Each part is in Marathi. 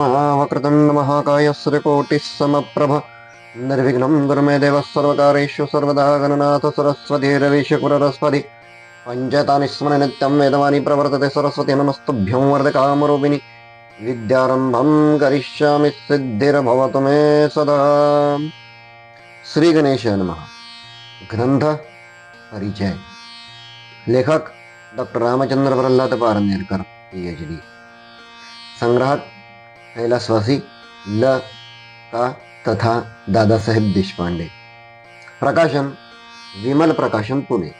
वक्रतुण्ड महाकाय सूर्यकोटिः समप्रभ निर्विघ्नं गुरुमे देवः सर्वकारेषु सर्वदा गणनाथ सरस्वती रवीश कुररस्पति पञ्चतानि स्मर नित्यं वेदवाणी प्रवर्तते सरस्वती नमस्तुभ्यं वरदकामरूपिणि विद्यारंभं करिष्यामि सिद्धिर्भवतु मे सदा श्री गणेश नमः ग्रंथ परिचय लेखक doctor Ramchandra Pralhad Parnerkar P H D संग्राहक कैलासवासी ल का तथा दादासाहेब देशपांडे. प्रकाशन विमल प्रकाशन पुणे.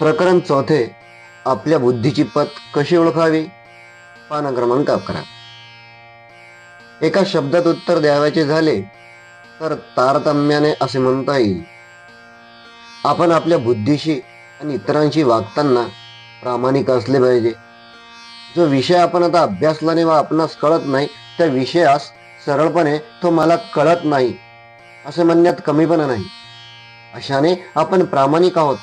प्रकरण चौथे आपल्या बुद्धीची पत कशी ओळखावी? पान क्रमांक अकरा. एका शब्दात उत्तर द्यावयाचे झाले तर तारतम्याने असे म्हणता येईल. आपण आपल्या बुद्धीशी आणि इतरांशी वागताना प्रामाणिक असले पाहिजे. जो विषय आपण आता अभ्यासला व आपणास कळत नाही त्या विषयास सरळपणे तो मला कळत नाही असे म्हणण्यात कमीपणा नाही. अशाने आपण प्रामाणिक आहोत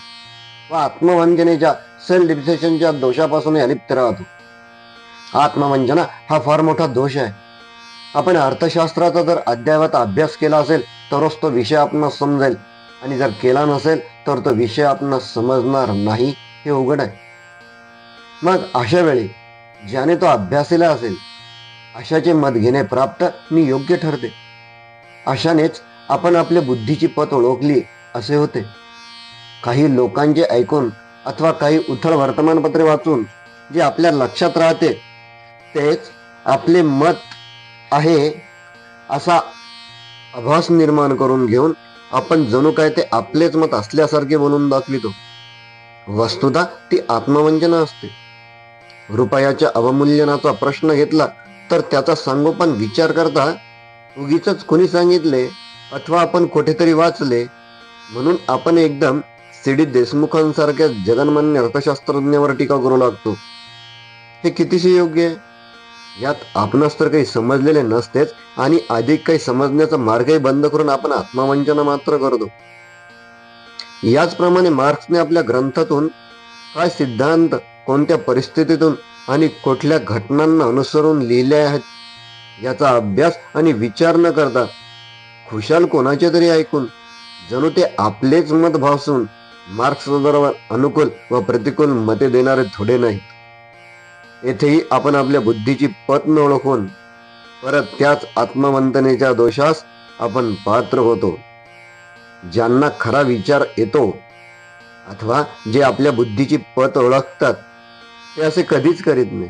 व आत्मवंजनेच्या सेल्फ डिप्रेशनच्या दोषापासून अलिप्त राहतो. आत्मवंजना हा फार मोठा दोष आहे. आपण अर्थशास्त्राचा जर अद्ययावत अभ्यास केला असेल तरच तो विषय आपणास समजेल. आणि जर केला नसेल तर तो विषय आपणास समजणार नाही हे उघड आहे. मग अशा वेळी ज्याने तो अभ्यासेला असेल अशाचे मत घेणे प्राप्त मी योग्य ठरते. अशानेच आपण आपल्या बुद्धीची पत ओळखली असे होते. काही लोकांचे ऐकून अथवा काही उथळ वर्तमानपत्रे वाचून जे आपल्या लक्षात राहते तेच आपले मत आहे असा आभास निर्माण करून घेऊन आपण जणू काय ते आपलेच मत असल्यासारखे बोलून दाखवितो. वस्तुता ती आत्मवंचना असते. रुपयाच्या अवमूल्यनाचा प्रश्न घेतला तर त्याचा सांगोपन विचार करता उगीच कोणी सांगितले अथवा आपण कुठेतरी वाचले. म्हणून आपण एकदम सीडी देशमुखांसारख्या जगन्मान्य अर्थशास्त्रज्ञावर टीका करू लागतो. हे कितीशी योग्य? आहे यात आपणास तर काही समजलेले नसतेच आणि अधिक काही समजण्याचा मार्गही बंद करून आपण आत्मवंचना मात्र करतो. याचप्रमाणे मार्क्सने आपल्या ग्रंथातून काय सिद्धांत कोणत्या परिस्थितीतून आणि कुठल्या घटनांना अनुसरून लिहिले आहेत याचा अभ्यास आणि विचार न करता खुशाल कोणाचे तरी ऐकून जणू ते आपलेच मत भासून मार्क्स बरोबर अनुकूल व प्रतिकूल मते देणारे थोडे नाही येथेही आपण आपल्या बुद्धीची पत न ओळखून परत त्याच आत्मवंतनेच्या दोषास आपण पात्र होतो. ज्यांना खरा विचार येतो अथवा जे आपल्या बुद्धीची पत ओळखतात ते असे कधीच करीत नाही.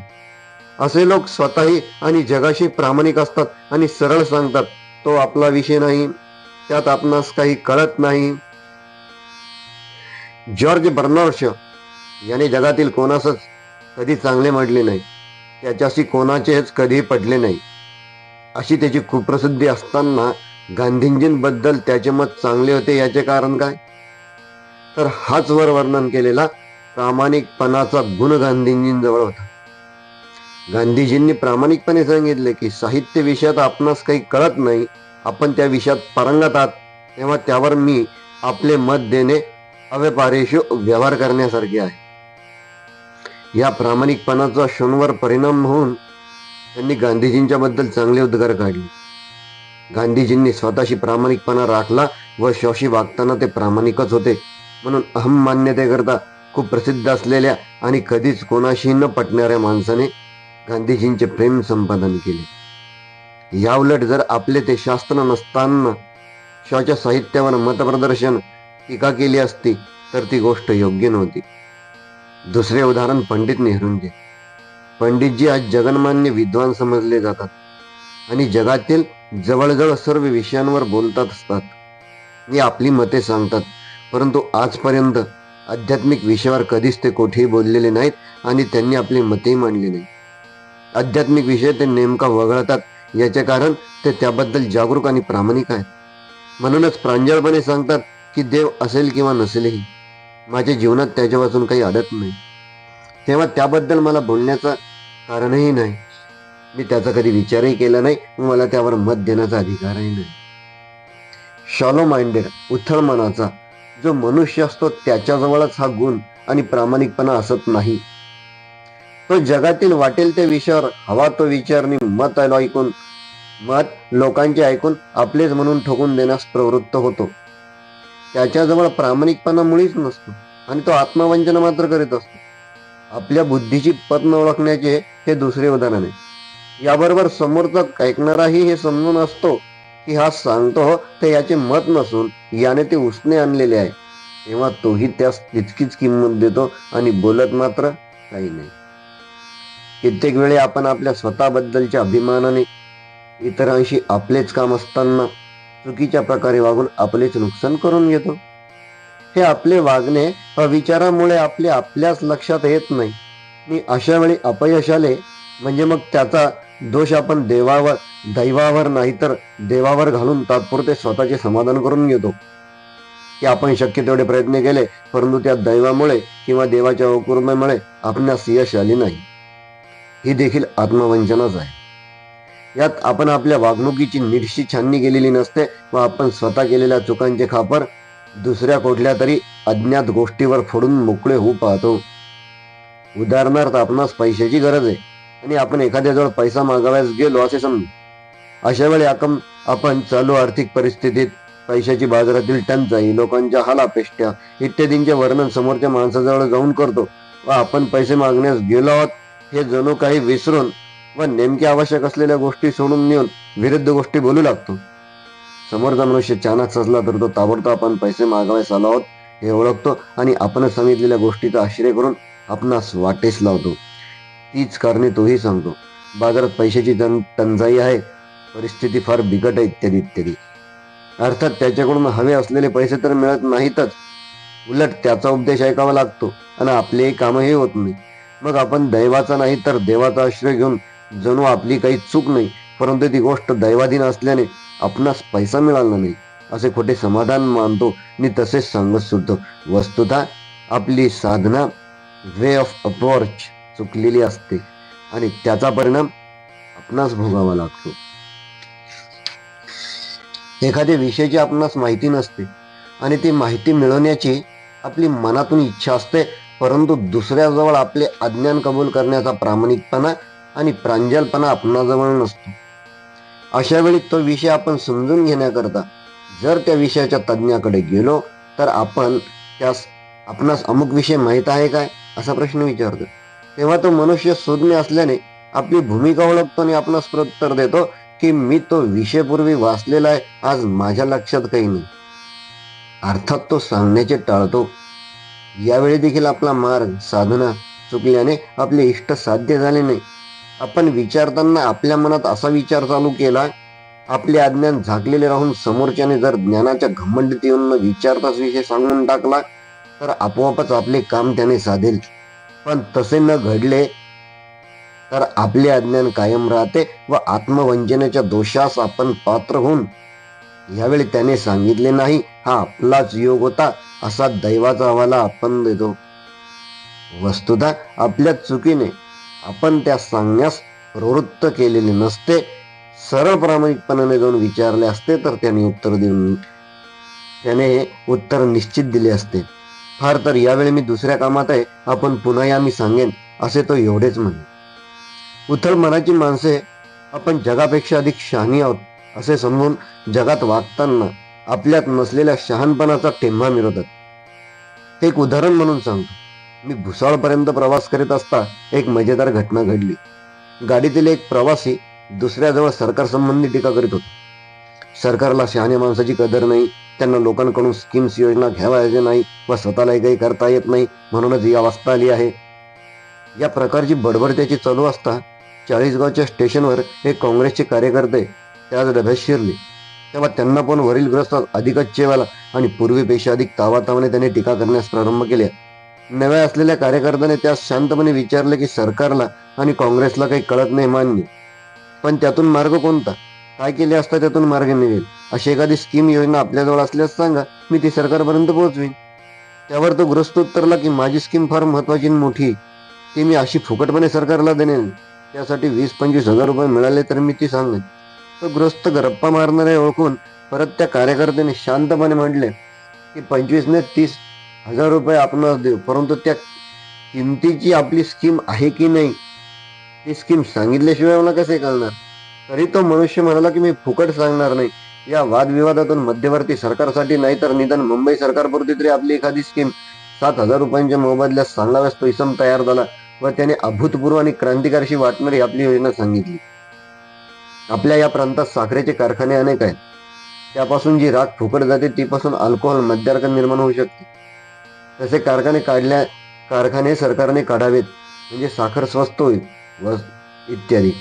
असे लोक स्वतःही आणि जगाशी प्रामाणिक असतात आणि सरळ सांगतात तो आपला विषय नाही त्यात आपणास काही कळत नाही. जॉर्ज बर्नॉर्श याने जगातील कोणासच कधी चांगले म्हटले नाही त्याच्याशी कोणाचेच कधी पडले नाही. अशी त्याची कुप्रसिद्धी असताना गांधीजींबद्दल त्याचे मत चांगले होते याचे कारण काय? तर हाच वर वर्णन केलेला प्रामाणिकपणाचा गुण गांधीजींजवळ होता. गांधीजींनी प्रामाणिकपणे सांगितले की साहित्य विषयात आपणास काही कळत नाही आपण त्या विषयात पारंगत आहात तेव्हा त्यावर मी आपले मत देणे अव्यपारेशु व्यवहार करण्यासारखे आहे. या प्रामाणिकपणाचा क्षणवर परिणाम होऊन त्यांनी गांधीजींच्या बद्दल चांगले उद्गार काढले. गांधीजींनी स्वतःशी प्रामाणिकपणा राखला व शोषी वागताना ते प्रामाणिकच होते म्हणून अहम मान्यतेकरता खूप प्रसिद्ध असलेल्या आणि कधीच कोणाशी न पटणाऱ्या माणसाने गांधीजींचे प्रेम संपादन केले. याउलट जर आपले ते शास्त्र नसताना शाच्या साहित्यावर मतप्रदर्शन टीका केली असती तर ती गोष्ट योग्य नव्हती. दुसरे उदाहरण पंडित नेहरूंचे. पंडितजी आज जगन्मान्य विद्वान समजले जातात आणि जगातील जवळजवळ सर्व विषयांवर बोलतात असतात. आणि आपली मते सांगतात परंतु आजपर्यंत आध्यात्मिक विषयावर कधीच ते कोठेही बोललेले नाहीत आणि त्यांनी आपली मतेही मांडली नाही आध्यात्मिक विषय ते नेमका वगळतात याचे कारण ते त्याबद्दल जागरूक आणि प्रामाणिक आहेत. म्हणूनच प्रांजळपणे सांगतात की देव असेल किंवा नसेलही माझ्या जीवनात त्याच्यापासून काही अडत नाही. तेव्हा त्याबद्दल मला बोलण्याचं कारणही नाही. मी त्याचा कधी विचारही केला नाही व मला त्यावर मत देण्याचा अधिकारही नाही. शॉलो माइंडेड उथळ मनाचा जो मनुष्य असतो त्याच्याजवळच हा गुण आणि प्रामाणिकपणा असत नाही. तो जगातील वाटेल त्या विषयावर हवा तो विचारणी मत ऐकून मत लोकांचे ऐकून आपलेच म्हणून ठोकून देण्यास प्रवृत्त होतो. त्याच्याजवळ प्रामाणिकपणा मुळीच नसतो आणि तो आत्मवंचन मात्र करीत असतो. आपल्या बुद्धीची पत न ओळखण्याचे हे दुसरे उदाहरण आहे. याबरोबर समोरचा ऐकणाराही हे समजून असतो की हा सांगतो हो, ते याचे मत नसून याने ते उसने आणलेले आहे. तेव्हा तोही त्यास तितकीच किंमत देतो आणि बोलत मात्र काही नाही. कित्येक वेळी आपण आपल्या स्वतःबद्दलच्या अभिमानाने इतरांशी आपलेच काम असताना चुकीच्या प्रकारे वागून आपलेच नुकसान करून घेतो. हे आपले वागणे अविचारामुळे आपले आपल्याच लक्षात येत नाही. मी अशा वेळी अपयश आले म्हणजे मग त्याचा दोष आपण देवावर दैवावर नाही तर देवावर घालून तात्पुरते स्वतःचे समाधान करून घेतो. की आपण शक्य तेवढे प्रयत्न केले परंतु त्या दैवामुळे किंवा देवाच्या अकुर्मेमुळे आपणास यश आले नाही. ही देखील आत्मवंचनाच आहे. यात आपण आपल्या वागणुकीची निर्शी छाननी केलेली नसते व आपण स्वतः केलेल्या चुकांचे खापर दुसऱ्या कुठल्या तरी अज्ञात गोष्टीवर फोडून मोकळे होऊ पाहतो. उदाहरणार्थ आपणास पैशाची गरज आहे. आणि आपण एखाद्याजवळ पैसा मागाव्यास गेलो असे समजू. अशा वेळी आपण आपण चालू आर्थिक परिस्थितीत पैशाची बाजारातील टंचाई लोकांच्या हालापेष्ट्या इत्यादींचे वर्णन समोरच्या माणसाजवळ जाऊन करतो. व आपण पैसे मागण्यास गेलो आहोत हे जणू काही विसरून व नेमक्या आवश्यक असलेल्या गोष्टी सोडून नेऊन विरुद्ध गोष्टी बोलू लागतो. समोरचा मनुष्य चाणक सजला तर तो ताबडतोब आपण पैसे मागाव्यास आलो आहोत हे ओळखतो आणि आपण सांगितलेल्या गोष्टीचा आश्रय करून आपणास वाटेस लावतो. तीच कारणे तोही सांगतो. बाजारात पैशाची तन टंचाई आहे. परिस्थिती फार बिकट आहे इत्यादी इत्यादी. अर्थात त्याच्याकडून हवे असलेले पैसे तर मिळत नाहीतच. उलट त्याचा उपदेश ऐकावा लागतो आणि आपलेही कामही होत नाही. मग आपण दैवाचा नाही तर देवाचा आश्रय घेऊन जणू आपली काही चूक नाही परंतु ती गोष्ट दैवाधीन असल्याने आपणास पैसा मिळाला नाही असे खोटे समाधान मानतो. आणि तसेच सांगत सुटतो वस्तुतः आपली साधना वे ऑफ अप्रोच चुकलेली असते आणि त्याचा परिणाम आपणास भोगावा लागतो. एखाद्या विषयाची आपणास माहिती नसते आणि ती माहिती मिळवण्याची आपली मनातून इच्छा असते परंतु दुसऱ्याजवळ आपले अज्ञान कबूल करण्याचा प्रामाणिकपणा आणि प्रांजलपणा आपणाजवळ नसतो. अशा वेळी तो विषय आपण समजून घेण्याकरता जर त्या विषयाच्या तज्ज्ञाकडे गेलो तर आपण त्यास आपणास अमुक विषय माहीत आहे काय? असा प्रश्न विचारतो. तेव्हा तो मनुष्य सुज्ञ असल्याने आपली भूमिका ओळखतो आणि आपणास प्रत्तर देतो की मी तो विषय पूर्वी वाचलेला आहे आज माझ्या लक्षात काही नाही. अर्थात तो सांगण्याचे टाळतो. यावेळी देखील आपला मार्ग साधना चुकल्याने आपले इष्ट साध्य झाले नाही. आपण विचारताना आपल्या मनात असा विचार चालू केला आपले अज्ञान झाकलेले राहून समोरच्याने जर ज्ञानाच्या घमंडीत येऊन विचारताच विषय सांगून टाकला तर आपोआपच आपले काम त्याने साधेल. पण तसे न घडले तर आपले अज्ञान कायम राहते व आत्मवंचनेच्या दोषास आपण पात्र होऊन यावेळी त्याने सांगितले नाही हा आपलाच योग होता असा दैवाचा हवाला आपण देतो. वस्तुतः आपल्या चुकीने आपण त्या सांगण्यास प्रवृत्त केलेले नसते सरळ प्रामाणिकपणाने जाऊन विचारले असते तर त्याने उत्तर देऊन त्याने उत्तर निश्चित दिले असते. फार तर यावेळी मी दुसऱ्या कामात आहे आपण पुन्हा या मी सांगेन असे तो एवढेच म्हणे. उथळ मनाची माणसे आपण जगापेक्षा अधिक शहाणी आहोत असे समजून जगात वागताना आपल्यात नसलेल्या शहाणपणाचा टेंभा मिळवतात. एक उदाहरण म्हणून सांगतो. मी भुसाळपर्यंत प्रवास करीत असता एक मजेदार घटना घडली. गाडीतील एक प्रवासी दुसऱ्याजवळ सरकारसंबंधी टीका करीत होता. सरकारला शहाण्या माणसाची कदर नाही त्यांना लोकांकडून स्कीम्स योजना घ्यावायचे नाही व स्वतःलाही काही करता येत नाही म्हणूनच ही अवस्था आली आहे. या प्रकारची बडबड त्याची चालू असता चाळीसगावच्या स्टेशनवर हे काँग्रेसचे कार्यकर्ते त्याच डब्यात शिरले. तेव्हा त्यांना पण वरील ग्रस्त अधिकच चेवाला आणि पूर्वीपेक्षा अधिक तावातावाने त्यांनी टीका करण्यास प्रारंभ केल्या नव्या असलेल्या कार्यकर्त्याने त्यास शांतपणे विचारले की सरकारला आणि काँग्रेसला काही कळत नाही मान्य. पण त्यातून मार्ग कोणता? काय केले असता त्यातून मार्ग निघेल अशी एखादी स्कीम योजना आपल्याजवळ असल्यास सांगा मी ती सरकारपर्यंत पोहोचवीन. त्यावर तो ग्रस्त उत्तरला की माझी स्कीम फार महत्वाची मोठी ती मी अशी फुकटपणे सरकारला देणे त्यासाठी वीस पंचवीस हजार रुपये मिळाले तर मी ती सांगेन. तो ग्रस्त गप्पा मारणारे ओळखून परत त्या कार्यकर्त्याने शांतपणे म्हटले की पंचवीसने तीस हजार रुपये आपणास देऊ परंतु त्या किमतीची आपली स्कीम आहे की नाही? ती स्कीम सांगितल्याशिवाय मला कसे कळणार? तरी तो मनुष्य म्हणाला की मी फुकट सांगणार नाही. या वादविवादातून मध्यवर्ती सरकारसाठी नाही तर निदान मुंबई सरकारपुरती तरी आपली एखादी स्कीम सात हजार रुपयांच्या मोबदल्यात सांगाव्यास तो इसम तयार झाला व त्याने अभूतपूर्व आणि क्रांतिकारशी वाटणारी आपली योजना सांगितली. आपल्या या प्रांतात साखरेचे कारखाने अनेक आहेत. त्यापासून जी राख फुकट जाते तीपासून अल्कोहोल मद्यार्क निर्माण होऊ शकते. तसे कारखाने काढल्या कारखाने सरकारने काढावेत. म्हणजे साखर स्वस्त होईल व इत्यादी.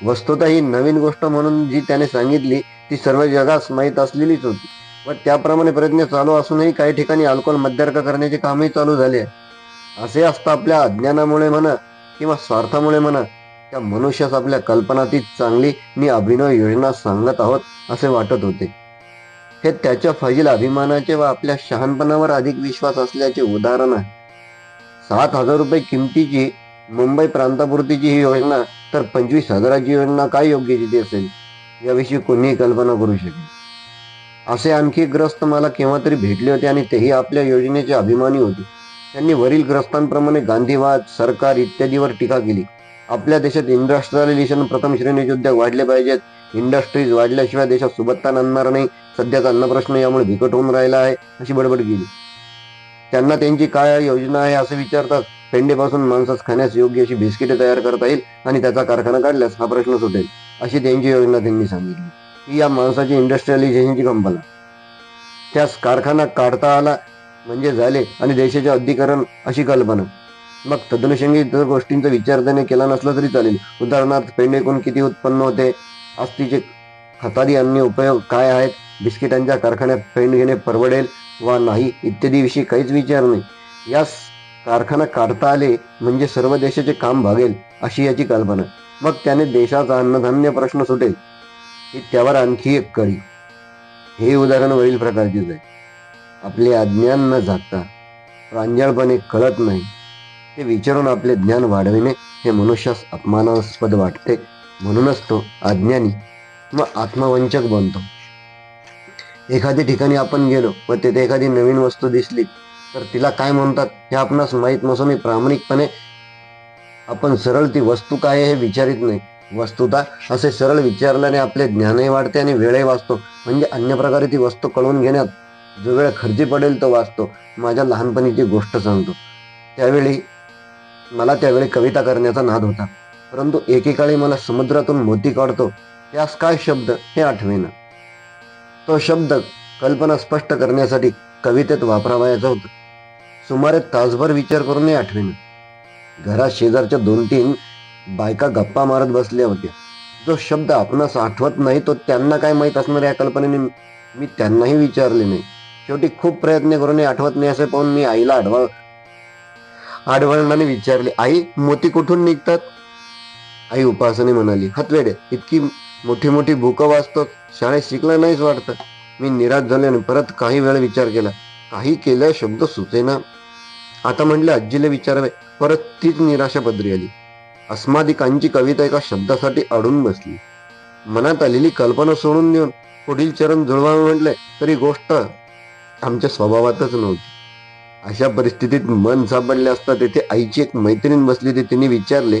वस्तुतः ही नवीन गोष्ट म्हणून जी त्याने सांगितली ती सर्व जगास माहीत असलेलीच होती. व त्याप्रमाणे प्रयत्न चालू असूनही काही ठिकाणी अल्कोहोल मद्यार्क करण्याचे कामही चालू झाले असे असता आपल्या अज्ञानामुळे म्हणा किंवा स्वार्थामुळे म्हणा त्या मनुष्यास आपल्या कल्पनातीत चांगली मी अभिनव योजना सांगत आहोत असे वाटत होते. हे त्याच्या फजील अभिमानाचे व आपल्या शहाणपणावर अधिक विश्वास असल्याचे उदाहरण आहे. सात हजार रुपये किमतीची मुंबई प्रांतापुरतीची ही योजना तर पंचवीस हजाराची योजना काय योग्य तिथे असेल? याविषयी कोणीही कल्पना करू शकेल. असे आणखी ग्रस्त मला केव्हा तरी भेटले होते आणि तेही आपल्या योजनेचे अभिमानी होते. त्यांनी वरील ग्रस्तांप्रमाणे गांधीवाद सरकार इत्यादीवर टीका केली. आपल्या देशात इंडस्ट्रियलायझेशन प्रथम श्रेणीचे उद्योग वाढले पाहिजेत. इंडस्ट्रीज वाढल्याशिवाय देशात सुबत्ता आणणार नाही. सध्याचा अन्न प्रश्न यामुळे बिकट होऊन राहिला आहे अशी बडबड केली. त्यांना त्यांची काय योजना आहे असं विचारतात. पेंडेपासून माणसास खाण्यास योग्य अशी बिस्किटे तयार करता येईल आणि त्याचा कारखाना काढल्यास हा प्रश्न सुटेल अशी त्यांची योजना त्यांनी सांगितली. ही या माणसाची इंडस्ट्रियलायझेशनची कंपना त्यास कारखाना काढता आला म्हणजे झाले आणि देशाचे अधिकरण अशी कल्पना. मग तदनुषंगी इतर गोष्टींचा विचार त्याने केला नसला तरी चालेल. उदाहरणार्थ पेंडेकून किती उत्पन्न होते? आस्तीचे खतादी अन्य उपयोग काय आहेत? बिस्किटांच्या कारखान्यात पेंड घेणे परवडेल वा नाही? इत्यादी विषयी काहीच विचार नाही. यास कारखाना काढता आले म्हणजे सर्व देशाचे काम भागेल अशी याची कल्पना. मग त्याने देशाचा अन्नधान्य प्रश्न सुटेल. ही त्यावर आणखी एक कडी हे उदाहरण वरील प्रकारचेच आहे. आपले अज्ञान न झाकता प्रांजळपणे कळत नाही. ते विचारून आपले ज्ञान वाढविणे हे मनुष्यास अपमानास्पद वाटते. म्हणूनच तो अज्ञानी व आत्मवंचक बनतो. एखाद्या ठिकाणी आपण गेलो व तेथे एखादी नवीन वस्तू दिसली. तर तिला काय म्हणतात हे आपणास माहीत नसून प्रामाणिकपणे आपण सरळ ती वस्तू काय आहे हे विचारित नाही. वस्तुता असे सरळ विचारल्याने आपले ज्ञानही वाढते आणि वेळही वाचतो. म्हणजे अन्य प्रकारे ती वस्तू कळवून घेण्यात जो वेळ खर्ची पडेल तो वाचतो. माझ्या लहानपणीची गोष्ट सांगतो. त्यावेळी मला त्यावेळी कविता करण्याचा नाद होता. परंतु एकेकाळी मला समुद्रातून मोती काढतो. त्यास काय शब्द? हे आठवेना. तो शब्द कल्पना स्पष्ट करण्यासाठी कवितेत वापरावयाचा होता. सुमारे तासभर विचार करूनही आठवेन. घरात शेजारच्या दोन तीन बायका गप्पा मारत बसल्या होत्या. जो शब्द आपणास आठवत नाही तो त्यांना काय माहीत असणार या कल्पनेने मी त्यांनाही विचारले नाही. शेवटी खूप प्रयत्न करूनही आठवत नाही असे पाहून मी आईला आडवा आडवळणाने विचारले आई मोती कुठून निघतात? आई उपासने म्हणाली हतवेडे इतकी मोठी मोठी भूकं वाचतो शाळेत शिकला नाहीच वाटतं? मी निराश झाले आणि परत काही वेळ विचार केला काही केल्या शब्द सुचेना. आता म्हटलं आजीला विचारावे. परत तीच निराशा पदरी आली. अस्मादिकांची कविता एका शब्दासाठी अडून बसली. मनात आलेली कल्पना सोडून देऊन पुढील चरण जुळवावे म्हटले तरी गोष्ट आमच्या स्वभावातच नव्हती. अशा परिस्थितीत मन सापडले असता तेथे आईची एक मैत्रीण बसली ते तिने विचारले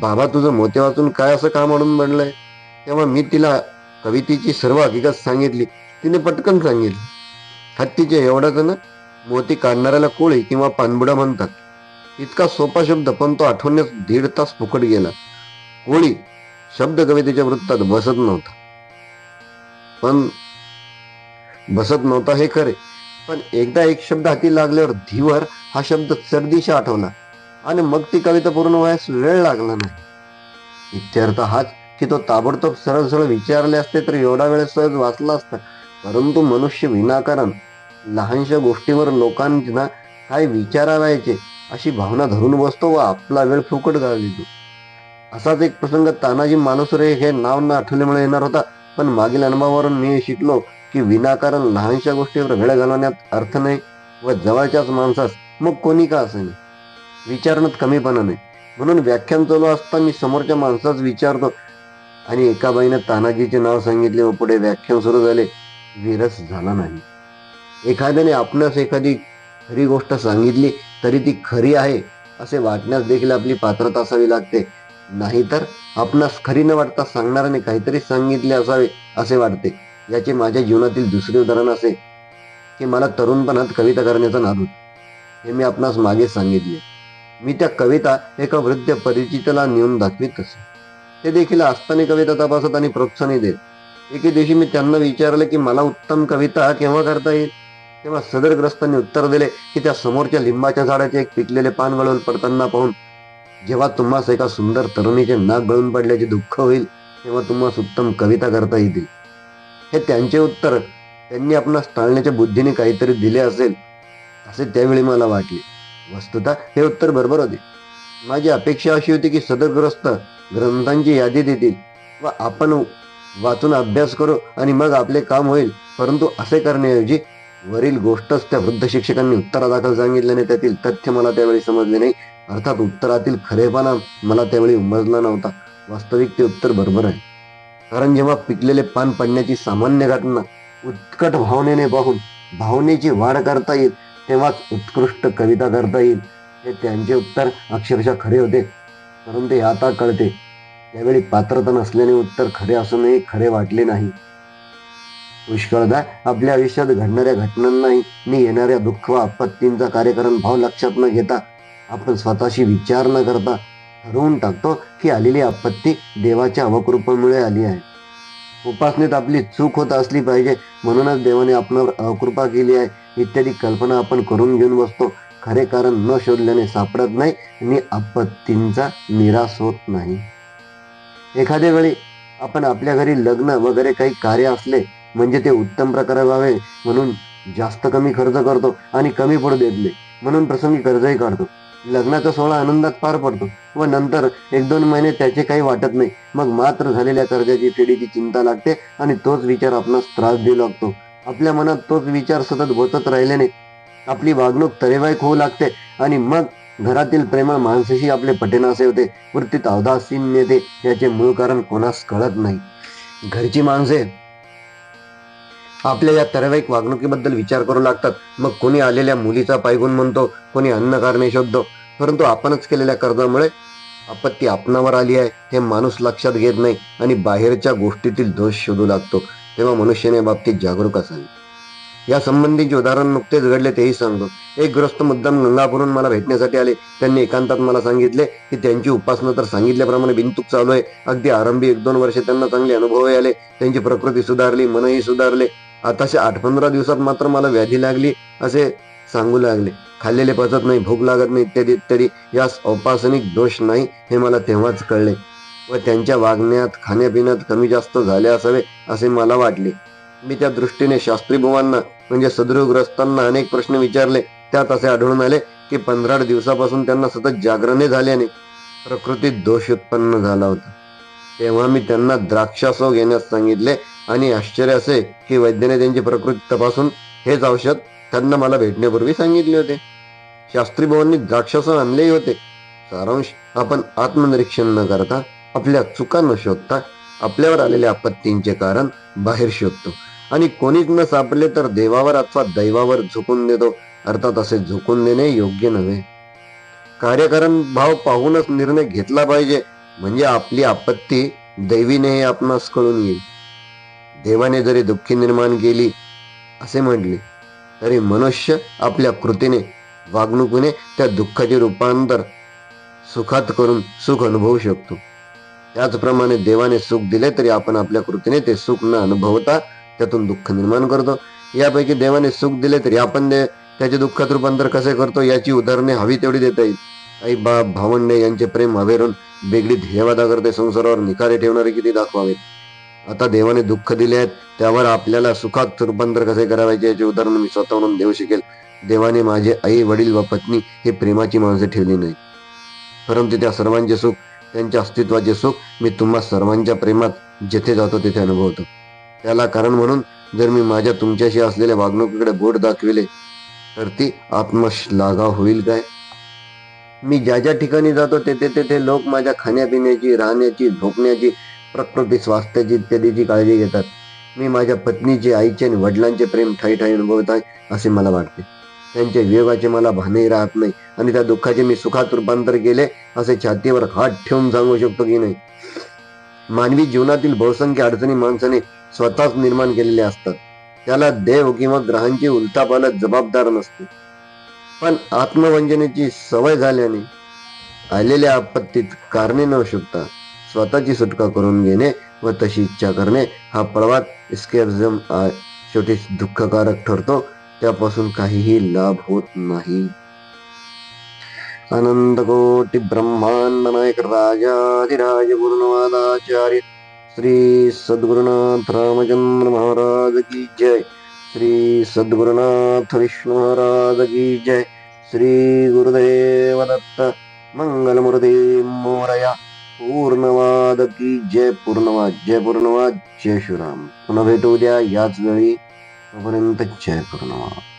बाबा तुझं मोते वाचून काय असं काम अडून बनलंय? तेव्हा मी तिला कवितेची सर्व हकीकत सांगितली. तिने पटकन सांगितली हत्तीचे एवढंच ना मोती काढणाऱ्याला कोळी किंवा पानबुडा म्हणतात. इतका सोपा शब्द पण तो आठवण्यास दीड तास फुकट गेला. कोळी शब्द कवितेच्या वृत्तात बसत नव्हता. पण बसत नव्हता हे खरे. पण एकदा एक शब्द हाती लागल्यावर धीवर हा शब्द सर्दीशी आठवला. आणि मग ती कविता पूर्ण व्हायस वेळ लागला नाही. इत्यर्थ हाच की तो ताबडतोब सरळ सरळ विचारले असते तर एवढा वेळ सहज वाचला असता. परंतु मनुष्य विनाकारण लहानशा गोष्टीवर लोकांना काय विचारावायचे अशी भावना धरून बसतो व आपला वेळ फुकट घालवितो. असाच एक प्रसंग तानाजी मानुसरे हे नाव न आठवल्यामुळे येणार होता. पण मागील अनुभवावरून मी हे शिकलो की विनाकारण लहानशा गोष्टीवर वेळ घालवण्यात अर्थ नाही व जवळच्याच माणसास मग कोणी का असे नाही विचारण्यात कमीपणा नाही. म्हणून व्याख्यान चालू असता मी समोरच्या माणसाच विचारतो. आणि एका बाईनं तानाजीचे नाव सांगितले व पुढे व्याख्यान सुरू झाले. विरस झाला नाही. एखाद्याने आपणास एखादी खरी गोष्ट सांगितली तरी ती खरी आहे असे वाटण्यास देखील आपली पात्रता असावी लागते. नाहीतर आपणास खरी न वाटता सांगणाऱ्याने काहीतरी सांगितले असावे असे वाटते. याचे माझ्या जीवनातील दुसरे उदाहरण असे की मला तरुणपणात कविता करण्याचा नाद होता हे मी आपणास मागे सांगितले. मी त्या कविता एका वृद्ध परिचिताला नेऊन दाखवित असे. ते देखील असताना कविता तपासत आणि प्रोत्साहन देत. एके दिवशी मी त्यांना विचारले की मला उत्तम कविता केव्हा करता येईल? तेव्हा सदरग्रस्तांनी उत्तर दिले की त्या समोरच्या लिंबाच्या झाडाचे एक पिकलेले पान गळून पडताना पाहून जेव्हा तुम्हास एका सुंदर तरुणीचे नाक गळून पडल्याचे दुःख होईल तेव्हा तुम्हास उत्तम कविता करता येतील. हे त्यांचे उत्तर त्यांनी आपणास टाळण्याच्या बुद्धीने काहीतरी दिले असेल असे त्यावेळी मला वाटले. वस्तुता हे उत्तर बरोबर होते. माझी अपेक्षा अशी होती की सदरग्रस्त ग्रंथांची यादी देतील व आपण वाचून अभ्यास करू आणि मग आपले काम होईल परंतु असे करण्याऐवजी वरील गोष्टच त्या वृद्ध शिक्षकांनी उत्तरादाखल सांगितल्याने त्यातील तथ्य मला त्यावेळी समजले नाही. अर्थात उत्तरातील खरेपणा मला त्यावेळी उमजला नव्हता. वास्तविक ते उत्तर बरोबर आहे. कारण जेव्हा पिकलेले पान पडण्याची सामान्य घटना उत्कट भावनेने पाहून भावनेची वाढ करता येईल तेव्हाच उत्कृष्ट कविता करता येईल. हे त्यांचे उत्तर अक्षरशः खरे होते. परंतु हे आता कळते. त्यावेळी पात्रता नसल्याने उत्तर खरे असूनही खरे वाटले नाही. पुष्कळदा आपल्या आयुष्यात घडणाऱ्या घटनांनाही मी येणाऱ्या दुःख व आपत्तींचा कार्यक्रम भाव लक्षात न घेता आपण स्वतःशी विचार न करता ठरवून टाकतो की आलेली आपत्ती देवाच्या अवकृपामुळे आली आहे. उपासनेत आपली चूक होत असली पाहिजे म्हणूनच देवाने आपणावर अकृपा केली आहे. इत्यादी कल्पना आपण करून घेऊन बसतो. खरे कारण न शोधल्याने सापडत नाही आणि आपत्तींचा निराश होत नाही. एखाद्या वेळी आपण आपल्या घरी लग्न वगैरे काही कार्य असले म्हणजे ते उत्तम प्रकारे व्हावे म्हणून जास्त कमी खर्च करतो आणि कमी पडू देत नाही म्हणून प्रसंगी कर्जही काढतो. लग्नाचा सोहळा आनंदात पार पडतो व नंतर एक दोन महिने त्याचे काही वाटत नाही. मग मात्र झालेल्या कर्जाची फेडीची चिंता लागते आणि तोच विचार आपणास त्रास देऊ लागतो. आपल्या मनात तोच विचार सतत बोचत राहिल्याने आपली वागणूक तरेवाईक होऊ लागते आणि मग घरातील प्रेमळ माणसाशी आपले पटेनासे होते. वृत्तीत अवदासीन येते. याचे मूळ कारण कोणास कळत नाही. घरची माणसे आपल्या या तरवाईक वागणुकीबद्दल विचार करू लागतात. मग कोणी आलेल्या मुलीचा पायगुण म्हणतो कोणी अन्न कारणे शोधतो. परंतु आपणच केलेल्या कर्जामुळे आपत्ती आपणावर आली आहे हे माणूस लक्षात घेत नाही आणि बाहेरच्या गोष्टीतील दोष शोधू लागतो. तेव्हा मनुष्याने बाबतीत जागरूक असावे. या संबंधीचे उदाहरण नुकतेच घडले तेही सांगतो. एक ग्रस्त मुद्दाम गंगापूरून मला भेटण्यासाठी आले. त्यांनी एकांतात मला सांगितले की त्यांची उपासना तर सांगितल्याप्रमाणे बिनतूक चालू आहे. अगदी आरंभी एक दोन वर्षे त्यांना चांगले अनुभवही आले. त्यांची प्रकृती सुधारली मनही सुधारले. आताशे आठ पंधरा दिवसात मात्र मला व्याधी लागली असे सांगू लागले. खाल्लेले पचत नाही भूक लागत नाही इत्यादी इत्यादी. यास औपासनिक दोष नाही हे मला तेव्हाच कळले व त्यांच्या वागण्यात खाण्यापिण्यात कमी जास्त झाले असावे असे मला वाटले. मी त्या दृष्टीने शास्त्री बुवांना म्हणजे सदृग्रस्तांना अनेक प्रश्न विचारले. त्यात असे आढळून आले की पंधरा दिवसापासून त्यांना सतत जागरणे झाल्याने प्रकृतीत दोष उत्पन्न झाला होता. तेव्हा मी त्यांना द्राक्षासो घेण्यास सांगितले आणि आश्चर्य असे की वैद्याने त्यांची प्रकृती तपासून हेच औषध त्यांना मला भेटण्यापूर्वी सांगितले होते. शास्त्री भावांनी द्राक्षासव आणलेही होते. सारांश आपण आत्मनिरीक्षण न करता आपल्या चुका न शोधता आपल्यावर आलेल्या आपत्तींचे कारण बाहेर शोधतो. आणि कोणीच न सापडले तर देवावर अथवा दैवावर झुकून देतो. अर्थात असे झुकून देणे योग्य नव्हे. कार्यकारण भाव पाहूनच निर्णय घेतला पाहिजे. म्हणजे आपली आपत्ती दैवीने आपणास कळून येईल. देवाने जरी दुःखी निर्माण केली असे म्हटले तरी मनुष्य आपल्या कृतीने वागणुकीने त्या दुःखाचे रूपांतर सुखात करून सुख अनुभवू शकतो. त्याचप्रमाणे देवाने सुख दिले तरी आपण आपल्या कृतीने ते सुख न अनुभवता त्यातून दुःख निर्माण करतो. यापैकी देवाने सुख दिले तरी आपण दे त्याचे दुःखात रूपांतर कसे करतो याची उदाहरणे हवी तेवढी देता येईल. आई बाप भावंडे यांचे प्रेम हवेरून बेगडी ध्येयवादा करते संसारावर निखारे ठेवणारे किती दाखवावेत. आता देवाने दुःख दिले आहेत त्यावर आपल्याला सुखात रूपांतर कसे करावायचे याचे उदाहरण मी स्वतःहून देऊ शकेल. देवाने माझे आई वडील व पत्नी हे प्रेमाची माणसे ठेवली नाही परंतु त्या सर्वांचे सुख त्यांच्या अस्तित्वाचे सुख मी तुम्हा सर्वांच्या प्रेमात जेथे जातो तेथे अनुभवतो. त्याला कारण म्हणून जर मी माझ्या तुमच्याशी असलेल्या वागणुकीकडे बोट दाखविले तर ती आत्मश्लाघा होईल काय? मी ज्या ज्या ठिकाणी जातो तेथे तेथे लोक माझ्या खाण्यापिण्याची राहण्याची झोपण्याची प्रकृती स्वास्थ्याची इत्यादीची काळजी घेतात. मी माझ्या पत्नीचे आईचे आणि वडिलांचे प्रेम ठाई ठाई अनुभवत आहे असे मला वाटते. त्यांच्या वियोगाचे मला भानही राहत नाही आणि त्या दुःखाचे मी सुखात रूपांतर केले असे छातीवर हात ठेवून सांगू शकतो की नाही. मानवी जीवनातील बहुसंख्य अडचणी माणसाने स्वतःच निर्माण केलेल्या असतात. त्याला देव किंवा ग्रहांची उलथापालट जबाबदार नसते. पण आत्मवंजनेची सवय झाल्याने आलेल्या आपत्तीत कारणे न शकता स्वतःची सुटका करून घेणे व तशी इच्छा करणे हा प्रवाद स्केअरिझम शेवटी दुःखकारक ठरतो. त्यापासून काहीही लाभ होत नाही. अनंत कोटी ब्रह्मांड नायक राजाधिराज पूर्णवादाचार्य श्री सद्गुरुनाथ रामचंद्र महाराज की जय. श्री सद्गुरुनाथ विष्णू महाराज की जय. श्री गुरुदेव दत्त मंगलमूर्ती मोरया पूर्णवाद की जय पूर्णवाद जय पूर्णवाद जय शिवराम पुन्हा भेटू उद्या याच वेळी. तोपर्यंत जय पूर्णवाद.